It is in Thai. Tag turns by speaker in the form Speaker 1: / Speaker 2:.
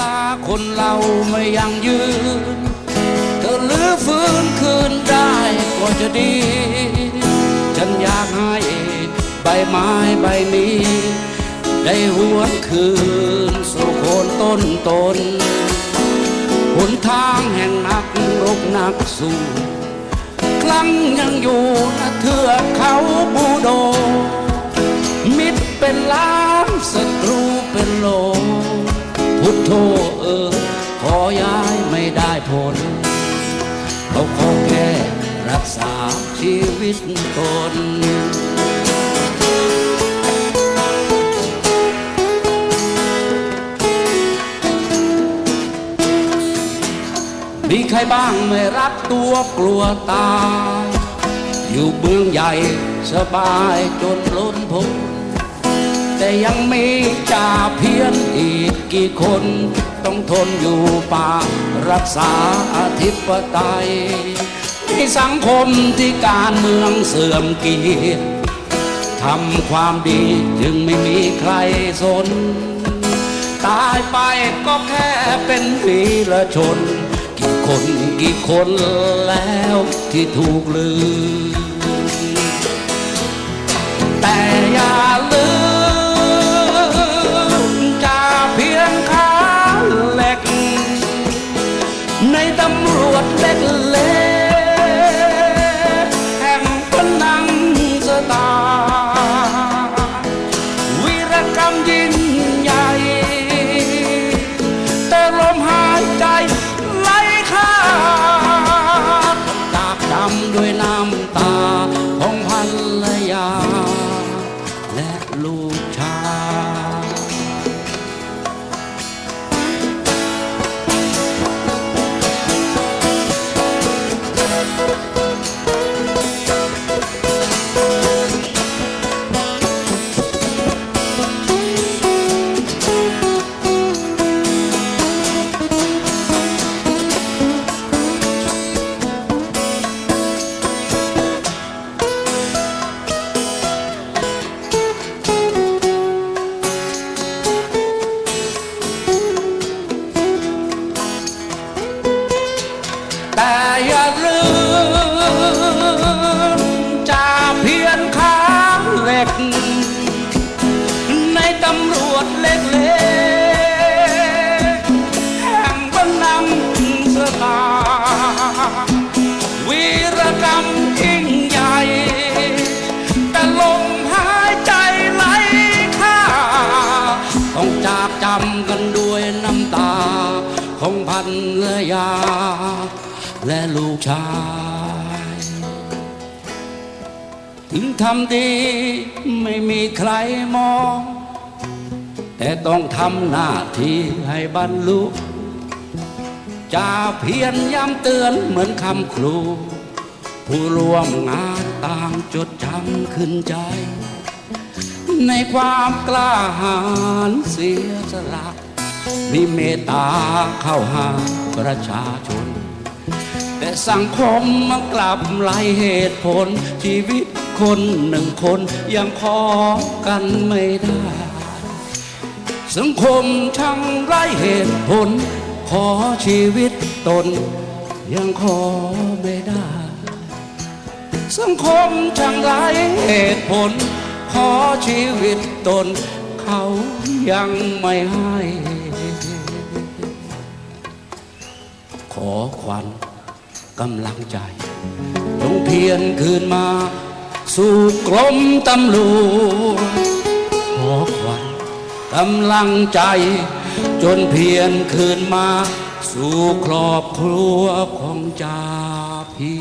Speaker 1: ลาคนเราไม่ยังยืน เธอลือฟื้นคืนได้ก็จะดี ฉันอยากให้ใบไม้ใบนี้ ได้หวนคืนสู่โคนต้นตนหนทางแห่งนักรบนักสู้ครั้งยังอยู่นะเทือกเขาบูโด มิตรเป็นล้านศัตรูเป็นโล พุทโธเออ ขอย้ายไม่ได้ผล เขาขอแค่รักษาชีวิตตนมีใครบ้างไม่รักตัวกลัวตาย อยู่เมืองใหญ่สบายจนล้นพ้น แต่ยังมีจ่าเพียนอีกกี่คน ต้องทนอยู่ป่า รักษาอธิปไตยในสังคมที่การเมืองเสื่อมเกียรติทำความดีจึงไม่มีใครสน ตายไปก็แค่เป็นวีละชน กี่คนกี่คนแล้วที่ถูกลืมแต่อย่าลืม องพันรยา และลูกชาย ถึงทำดีไม่มีใครมอง แต่ต้องทำหน้าที่ให้บรรลุจ่าเพียรย้ำเตือนเหมือนคำครู ผู้ร่วมงานต่างจดจำขึ้นใจ ในความกล้าหาญเสียสละ มีเมตตาเข้าหาประชาชน แต่สังคมมันกลับไล่เหตุผล ชีวิตคนหนึ่งคนยังขอกันไม่ได้ สังคมช่างไร้เหตุผล ขอชีวิตตน ยังขอไม่ได้ สังคมช่างไร้เหตุผล ขอชีวิตตน เขายังไม่ให้ ขอขวัญกำลังใจ จงเพียรคืนมา สู่กรมตำรวจขอขวัญกำลังใจ จนเพียรคืนมา สู่ครอบครัวของจ่าพี